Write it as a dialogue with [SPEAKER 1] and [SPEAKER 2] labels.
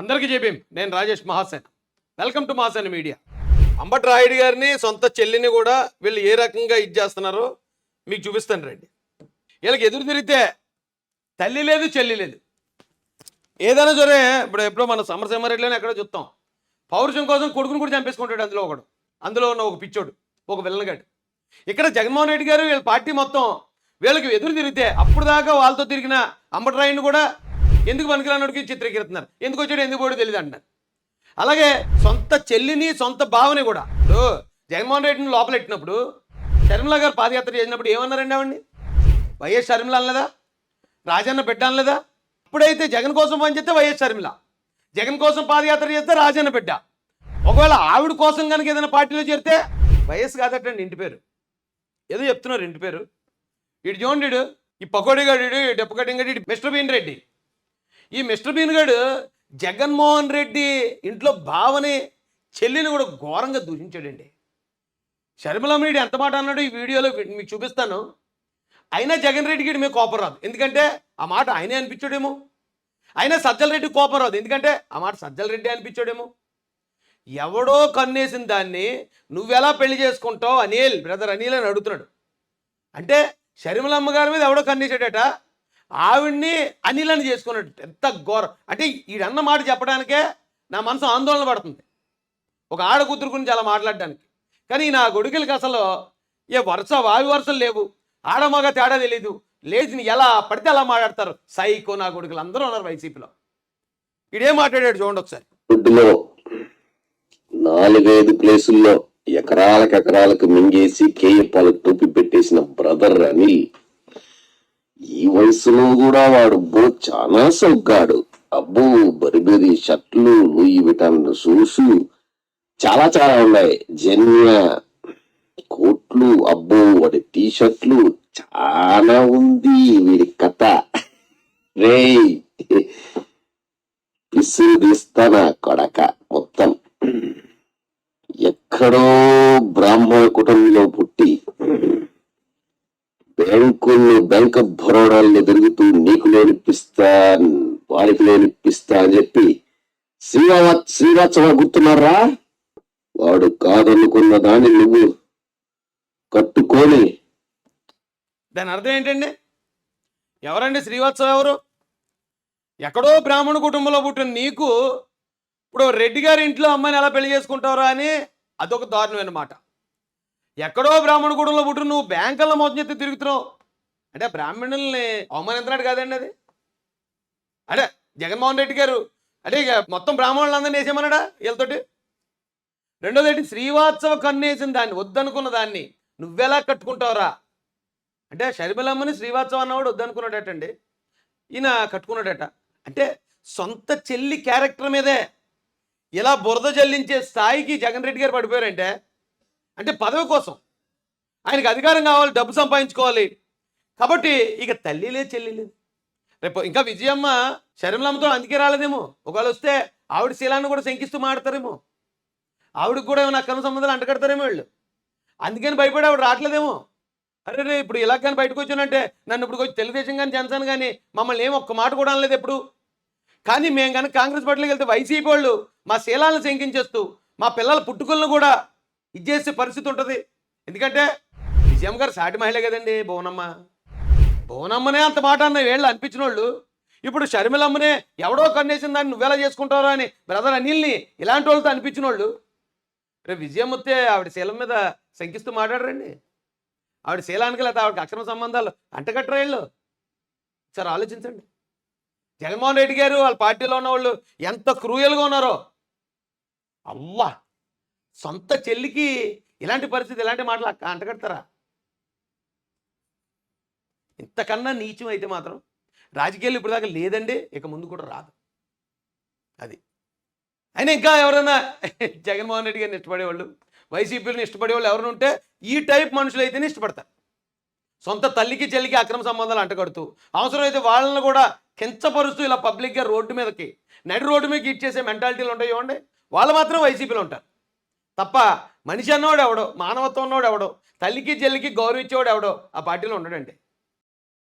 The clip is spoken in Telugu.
[SPEAKER 1] అందరికీ చెప్పేం నేను Rajesh Mahasen. Welcome to Mahasen media. Ambati Rayudu గారిని సొంత చెల్లిని కూడా వీళ్ళు ఏ రకంగా ఇది చేస్తున్నారో మీకు చూపిస్తాను రండి. వీళ్ళకి ఎదురు తిరిగితే తల్లి లేదు చెల్లి లేదు. ఏదైనా సరే ఇప్పుడు ఎప్పుడో మన సమరసింహారెడ్డిలోనే ఎక్కడో చూస్తాం. పౌరుషం కోసం కొడుకుని కూడా చంపేసుకుంటాడు అందులో ఒకడు. అందులో ఉన్న ఒక పిచ్చోడు ఒక విల్లనగాడు ఇక్కడ జగన్మోహన్ రెడ్డి గారు వీళ్ళ పార్టీ మొత్తం వీళ్ళకి ఎదురు తిరిగితే అప్పుడు దాకా వాళ్ళతో తిరిగిన అంబటి రాయుడిని కూడా ఎందుకు పనికిరానుడికి చిత్రీకరిస్తున్నారు? ఎందుకు వచ్చాడు? ఎందుకు పోడు తెలియదు అంటున్నారు అలాగే సొంత చెల్లిని సొంత భావని కూడా. ఇప్పుడు జగన్మోహన్ రెడ్డిని లోపలెట్టినప్పుడు షర్మిల గారు పాదయాత్ర చేసినప్పుడు ఏమన్నారండి ఆవిడ్ని? వైఎస్ షర్మిల అనలేదా? రాజన్న బిడ్డ అనలేదా? ఇప్పుడైతే జగన్ కోసం పనిచేస్తే వైఎస్ షర్మిల. జగన్ కోసం పాదయాత్ర చేస్తే రాజన్న బిడ్డ. ఒకవేళ ఆవిడ కోసం కనుక ఏదైనా పార్టీలో చేరితే వైఎస్ కాదటండి ఇంటి పేరు. ఏదో చెప్తున్నారు ఇంటి పేరు. ఇటు చూడండి ఈ పకోడీ గడు డెప్పు కటింగ్ మిస్టర్ బీన్ రెడ్డి. ఈ మిస్టర్ బీన్ గడు జగన్మోహన్ రెడ్డి ఇంట్లో భావని చెల్లిని కూడా ఘోరంగా దూషించాడండి. షర్మిలమ్మ రెడ్డి ఎంత మాట అన్నాడు ఈ వీడియోలో మీకు చూపిస్తాను. అయినా జగన్ రెడ్డికి మీకు కోపం రాదు. ఎందుకంటే ఆ మాట ఆయనే అనిపించాడేమో. అయినా సజ్జల రెడ్డి కోపం రాదు. ఎందుకంటే ఆ మాట సజ్జల రెడ్డి అనిపించాడేమో. ఎవడో కన్నేసిన దాన్ని నువ్వెలా పెళ్ళి చేసుకుంటావు? అనిల్ బ్రదర్ అనిల్ అని అడుగుతున్నాడు. అంటే షర్మిలమ్మ గారి మీద ఎవడో కన్నేసాడట ఆవిడ్ని అనిలని చేసుకున్నాడు ఎంత ఘోరం. అంటే ఈడన్న మాట చెప్పడానికే నా మనసు ఆందోళన పడుతుంది. ఒక ఆడ కూతురు గురించి అలా మాట్లాడడానికి. కానీ నా గొడుగులకి అసలు ఏ వరుస వావి వరుసలు లేవు. ఆడమగ తేడా తెలీదు. లేచిని ఎలా పడితే అలా మాట్లాడతారు. సైకో నా కొడుకులు అందరూ ఉన్నారు వైసీపీలో. ఇడేం మాట్లాడాడు చూడండి ఒకసారి.
[SPEAKER 2] నాలుగైదు ప్లేసుల్లో ఎకరాలకు ఎకరాలకు మింగేసి కేయపాలు టోపీ పెట్టేసిన బ్రదర్ అనిల్ ఈ వయసులో కూడా వాడు బో చాలా సౌగ్గాడు. అబ్బో బరిబెరి షర్ట్లు లూయి విటాన్ షూస్ చాలా చాలా ఉన్నాయి. జన్య కోట్లు అబ్బో వాడి టీ షర్ట్లు చాలా ఉంది వీడి కథ. రేయ్ విసిరిస్తాన కొడక మొత్తం. ఎక్కడో బ్రాహ్మణ కుటుంబంలో పుట్టి బ్యాంకులు బ్యాంక్ ఆఫ్ బరోడాల్ని తిరుగుతూ నీకు నేర్పిస్తా వారికి నేర్పిస్తా అని చెప్పి శ్రీవా శ్రీవాత్సవ గుర్తున్నారా? వాడు కాదనుకున్న దాన్ని నువ్వు కట్టుకొని
[SPEAKER 1] దాని అర్థం ఏంటండి? ఎవరండి శ్రీవాత్సవ ఎవరు ఎక్కడో బ్రాహ్మణ కుటుంబంలో పుట్టిన నీకు ఇప్పుడు రెడ్డి గారి ఇంట్లో అమ్మాయిని ఎలా పెళ్ళి చేసుకుంటావురా అని అదొక దారుణమైన మాట. ఎక్కడో బ్రాహ్మణ కుటుంబంలో పుట్టిన నువ్వు బ్యాంకుల్లో మోసం చేస్తే తిరుగుతున్నావు. అంటే బ్రాహ్మణుల్ని అవమానించినట్టు కాదండి అది. అంటే జగన్మోహన్ రెడ్డి గారు అంటే ఇక మొత్తం బ్రాహ్మణులందరినీ వేసేయమన్నాడా వీళ్ళతోటి? రెండోది ఏంటి శ్రీవాత్సవ కన్నేసిన దాన్ని వద్దనుకున్న దాన్ని నువ్వెలా కట్టుకుంటావురా? అంటే షర్మిలమ్మని శ్రీవాత్సవ అన్నవాడు వద్దనుకున్నాడటండి. ఈయన కట్టుకున్నాడట. అంటే సొంత చెల్లి క్యారెక్టర్ మీదే. ఇలా బురద జల్లించే స్థాయికి జగన్ రెడ్డి గారు పడిపోయారంటే అంటే పదవి కోసం. ఆయనకి అధికారం కావాలి డబ్బు సంపాదించుకోవాలి. కాబట్టి ఇక తల్లి లేదు చెల్లి లేదు. రేపు ఇంకా విజయమ్మ షర్మిలమ్మతో అందుకే రాలేదేమో. ఒకవేళ వస్తే ఆవిడ శీలాన్ని కూడా శంకిస్తూ మాడతారేమో. ఆవిడకి కూడా ఏమైనా అక్రమ సంబంధాలు అంటగడతారేమో వీళ్ళు. అందుకని భయపడి ఆవిడ రావట్లేదేమో. అరే రే ఇప్పుడు ఇలా కానీ బయటకు వచ్చానంటే నన్ను ఇప్పుడు వచ్చి తెలుగుదేశం కానీ జనసేన కానీ మమ్మల్ని ఏం ఒక్క మాట కూడా అనలేదు ఎప్పుడు. కానీ మేము కనుక కాంగ్రెస్ పార్టీలోకి వెళ్తే వైసీపీ వాళ్ళు మా శీలాలను శంకించేస్తూ మా పిల్లల పుట్టుకలను కూడా ఇచ్చేసే పరిస్థితి ఉంటుంది. ఎందుకంటే విజయమ్మ గారు సాటి మహిళ కదండి భువనమ్మ. భువనమ్మనే అంత మాట అన్న వీళ్ళు అనిపించిన వాళ్ళు ఇప్పుడు షర్మిలమ్మనే ఎవడో కన్నేసిన దాన్ని నువ్వెలా చేసుకుంటారో అని బ్రదర్ అనిల్ని ఇలాంటి వాళ్ళతో అనిపించిన వాళ్ళు రేపు విజయం వస్తే ఆవిడ శీలం మీద శంకిస్తూ మాట్లాడరండి. ఆవిడ శీలానికి లేదా ఆవిడకి అక్రమ సంబంధాలు అంటగట్టరా వీళ్ళు? సరే ఆలోచించండి. జగన్మోహన్ రెడ్డి గారు వాళ్ళ పార్టీలో ఉన్న వాళ్ళు ఎంత క్రూయల్గా ఉన్నారో. అవ్వా సొంత చెల్లికి ఇలాంటి పరిస్థితి ఇలాంటి మాటలు అక్క- అంటగడతారా? ఇంతకన్నా నీచం అయితే మాత్రం రాజకీయాలు ఇప్పటిదాకా లేదండి ఇక ముందు కూడా రాదు. అది. అయినా ఇంకా ఎవరైనా జగన్మోహన్ రెడ్డి గారిని ఇష్టపడేవాళ్ళు వైసీపీని ఇష్టపడేవాళ్ళు ఎవరైనా ఉంటే ఈ టైప్ మనుషులు అయితేనే ఇష్టపడతారు. సొంత తల్లికి చెల్లికి అక్రమ సంబంధాలు అంటగడుతూ అవసరమైతే వాళ్ళని కూడా కించపరుస్తూ ఇలా పబ్లిక్గా రోడ్డు మీదకి నడి రోడ్డు మీదకి ఇచ్చేసే మెంటాలిటీలు ఉంటాయి చూడండి. వాళ్ళు మాత్రం వైసీపీలో ఉంటారు. తప్ప మనిషి అన్నోడు ఎవడో మానవత్వం ఉన్నోడు ఎవడో తల్లికి జల్లికి గౌరవించేవాడు ఎవడో ఆ పార్టీలో ఉండడండి